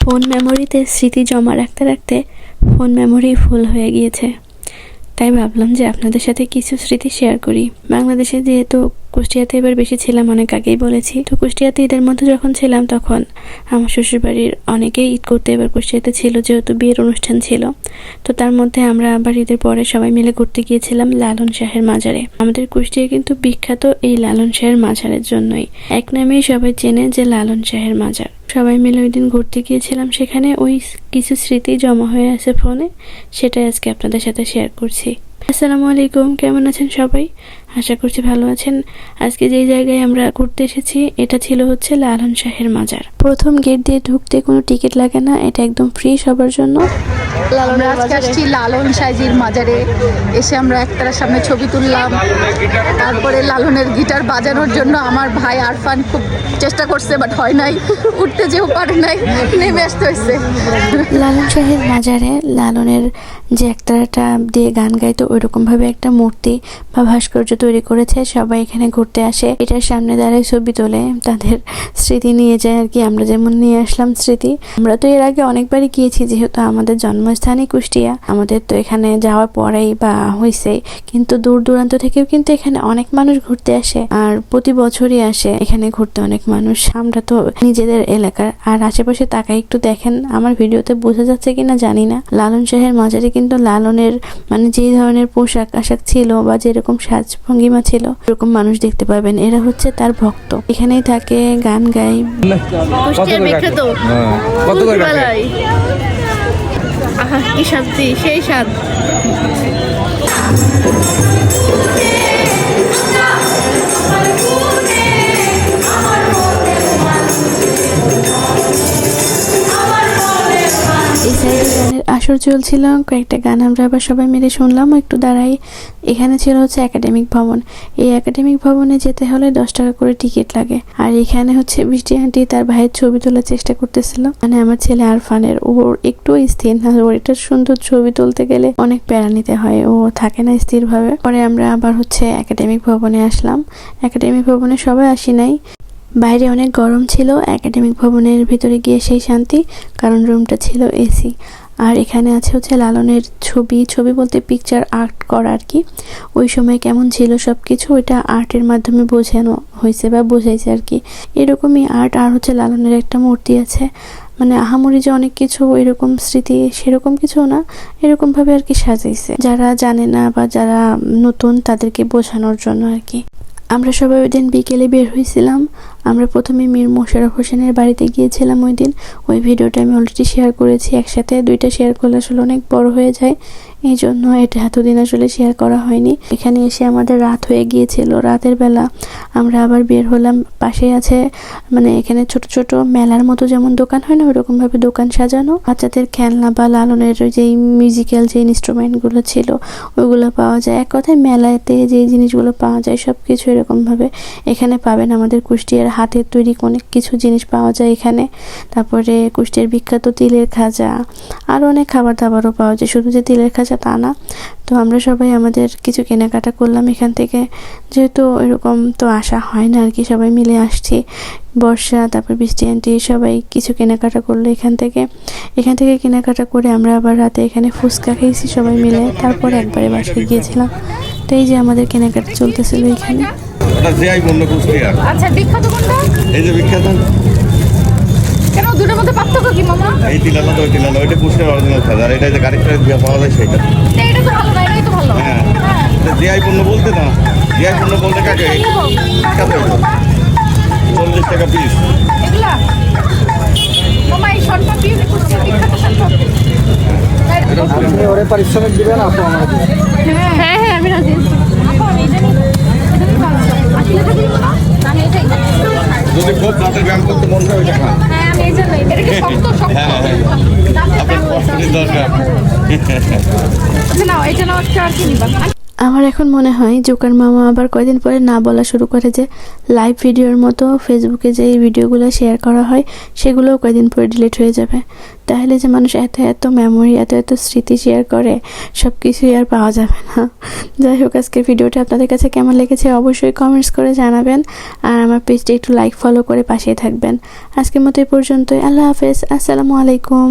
Phone মেমোরিতে স্মৃতি জমা রাখতে রাখতে ফোন মেমোরি ফুল হয়ে গিয়েছে। তাই ভাবলাম যে আপনাদের সাথে কিছু স্মৃতি শেয়ার করি। বাংলাদেশে যেহেতু কুষ্টিয়াতে এবার বেশি ছিলাম, অনেক আগেই বলেছি। তো কুষ্টিয়াতে ঈদের মধ্যে যখন ছিলাম তখন আমার শ্বশুরবাড়ির অনেকেই ঈদ করতে এবার কুষ্টিয়াতে ছিল, যেহেতু বিয়ের অনুষ্ঠান ছিল। তো তার মধ্যে আমরা আবার ঈদের পরে সবাই মিলে ঘুরতে গিয়েছিলাম লালন শাহের মাজারে। আমাদের কুষ্টিয়া কিন্তু বিখ্যাত এই লালন শাহের মাজারের জন্যই। এক নামেই সবাই চেনে যে লালন শাহের মাজার। সবাই মিলে ওই দিন ঘুরতে গিয়েছিলাম। সেখানে ওই কিছু স্মৃতি জমা হয়ে আছে ফোনে। সেটাই আজকে আপনাদের সাথে শেয়ার করছি। আসসালামু আলাইকুম, কেমন আছেন সবাই? আশা করছি ভালো আছেন। আজকে যে জায়গায় আমরা ঘুরতে এসেছি, এটা ছিল হচ্ছে লালন শাহের মাজার। প্রথম গেট দিয়ে ঢুকতে কোনো টিকিট লাগে না, এটা একদম ফ্রি সবার জন্য। আমরা আজকে আসছি লালন সাইজির মাজারে। এসে আমরা একতারার সামনে ছবি তুললাম। তারপরে লালনের গিটার বাজানোর জন্য আমার ভাই আরফান খুব চেষ্টা করছে বাট হয় নাই। উঠতে যেও পারে নাই নেমে আসতে হয়েছে। লালন শাহের মাজারে লালনের যে একতারাটা দিয়ে গান গাইতো ওইরকম ভাবে একটা মূর্তি বা ভাস্কর্য তৈরি করেছে। সবাই এখানে ঘুরতে আসে। এটার সামনে দাঁড়ায় ছবি তোলে তাদের স্মৃতি নিয়ে যায় আর কি। আমরা যেমন নিয়ে আসলাম স্মৃতি আমরা তো এর আগে অনেকবারই গিয়েছি যেহেতু আমাদের জন্মস্থানই কুষ্টিয়া। আমাদের তো এখানে যাওয়ার পরেই বা হয়েছে কিন্তু দূর দূরান্ত থেকেও কিন্তু এখানে অনেক মানুষ ঘুরতে আসে আর প্রতি বছরই আসে। এখানে ঘুরতে অনেক মানুষ। আমরা তো নিজেদের এলাকার। আর আশেপাশে তাকাই একটু দেখেন আমার ভিডিওতে বোঝা যাচ্ছে কিনা জানি না। লালন শাহের মাজারে কিন্তু লালনের মানে যে ধরনের পোশাক আশাক ছিল বা যেরকম সাজ ভঙ্গিমা ছিল এরকম মানুষ দেখতে পাবেন। এরা হচ্ছে তার ভক্ত। এখানেই থাকে গান হ্যাঁ, কত করে। আহা কি শান্তি সেই স্বাদ। গানের আসর চলছিল, কয়েকটা গান আমরা আবার সবাই মিলে শুনলাম। একটু দাঁড়াই, এখানে ছিল হচ্ছে একাডেমিক ভবন। এই একাডেমিক ভবনে যেতে হলে দশ টাকা করে টিকিট লাগে। আর এখানে হচ্ছে বৃষ্টি আন্টি তার ভাইয়ের ছবি তোলার চেষ্টা করতেছিল। মানে আমার ছেলে আরফানের ওর একটু স্থির না, ওর এটা সুন্দর ছবি তুলতে গেলে অনেক প্যারা নিতে হয়, ও থাকে না স্থির ভাবে পরে আমরা আবার হচ্ছে একাডেমিক ভবনে আসলাম। একাডেমিক ভবনে সবাই আসি নাই। বাইরে অনেক গরম ছিল, একাডেমিক ভবনের ভিতরে গিয়ে সেই শান্তি, কারণ রুমটা ছিল এসি। আর এখানে আছে হচ্ছে লালনের ছবি। ছবি বলতে পিকচার আর্ট করা আর কি। ওই সময় কেমন ছিল সব কিছু ওইটা আর্টের মাধ্যমে বোঝানো হয়েছে বা বোঝাইছে আর কি। এরকমই আর্ট আর হচ্ছে লালনের একটা মূর্তি আছে। মানে আহামরি যে অনেক কিছু এরকম স্মৃতি সেরকম কিছু না, এরকমভাবে আর কি সাজাইছে। যারা জানে না বা যারা নতুন তাদেরকে বোঝানোর জন্য আর কি। আমরা সবাই ওই দিন বিকেলে বের হয়েছিলাম আমরা প্রথমে মীর মোশারফ হোসেনের বাড়িতে গিয়েছিলাম ওই দিন। ওই ভিডিওটা আমি অলরেডি শেয়ার করেছি। একসাথে দুইটা শেয়ার করলে আসলে অনেক বড় হয়ে যায়। এই জন্য এটা এতদিন আসলে শেয়ার করা হয়নি। এখানে এসে আমাদের রাত হয়ে গিয়েছিল। রাতের বেলা আমরা আবার বের হলাম। পাশে আছে মানে এখানে ছোট ছোট মেলার মতো যেমন দোকান হয় না ওরকম ভাবে দোকান সাজানো। বাচ্চাদের খেলনা বা লালনের যেই মিউজিক্যাল যে ইনস্ট্রুমেন্টগুলো ছিল ওইগুলো পাওয়া যায়। এক কথায় মেলাতে যে জিনিসগুলো পাওয়া যায় সব কিছু এরকমভাবে এখানে পাবেন। আমাদের কুষ্টিয়ার হাতের তৈরি অনেক কিছু জিনিস পাওয়া যায় এখানে। তারপরে কুষ্টিয়ার বিখ্যাত তিলের খাজা। আরও অনেক খাবার দাবারও পাওয়া যায়। শুধু যে তিলের খাজা তা না তো আমরা সবাই আমাদের কিছু কেনাকাটা করলাম এখান থেকে। যেহেতু এরকম তো আসা হয় না আর কি সবাই মিলে আসছি। বর্ষা তারপর বৃষ্টি আন্টি সবাই কিছু কেনাকাটা করল এখান থেকে। এখান থেকে কেনাকাটা করে আমরা আবার রাতে এখানে ফুচকা খেয়েছি সবাই মিলে। তারপর একবারে বাসায় গিয়েছিলাম। তো এই যে আমাদের কেনাকাটা চলতেছিল এখানে। আচ্ছা বিখ্যাত কোনটা? এই যে বিখ্যাত। কেন দুটোর মধ্যে পার্থক্য কি মামা? এই তিলানা তো ওই তিলানা ওইটা কুষ্টিয়ার অরিজিনাল খাজা আর এটা যে গাড়ি ফেরত দিয়ে পাওয়া যায় সেটা। এটা তো ভালো জিআই পণ্য বলতে না জিআই পণ্য বলতে কাকে? চল্লিশ টাকা পিস আপনি ওরে পারিশ্রমিক দিবেন আপু আমার হ্যাঁ। হ্যাঁ আমি রাজি আছি। যদি খুব দাঁতের ব্যায়াম করতে মন ওইটা খান। হ্যাঁ হ্যাঁ আপনার দরকার আচ্ছা নাও এটা নাও একটা আর কি নিবা? আমার এখন মনে হয় জোকার মামা আবার কয়দিন পরে না বলা শুরু করে যে লাইভ ভিডিওর মতো ফেসবুকে যে এই ভিডিওগুলো শেয়ার করা হয়, সেগুলোও কয়দিন পরে ডিলিট হয়ে যাবে। তাহলে যে মানুষ এত এত মেমোরি এত এত স্মৃতি শেয়ার করে সব কিছুই আর পাওয়া যাবে না। যাই হোক, আজকের ভিডিওটা আপনাদের কাছে কেমন লেগেছে অবশ্যই কমেন্টস করে জানাবেন, আর আমার পেজটা একটু লাইক ফলো করে পাশে থাকবেন। আজকের মতো এই পর্যন্তই, আল্লাহ হাফেজ, আসসালামু আলাইকুম।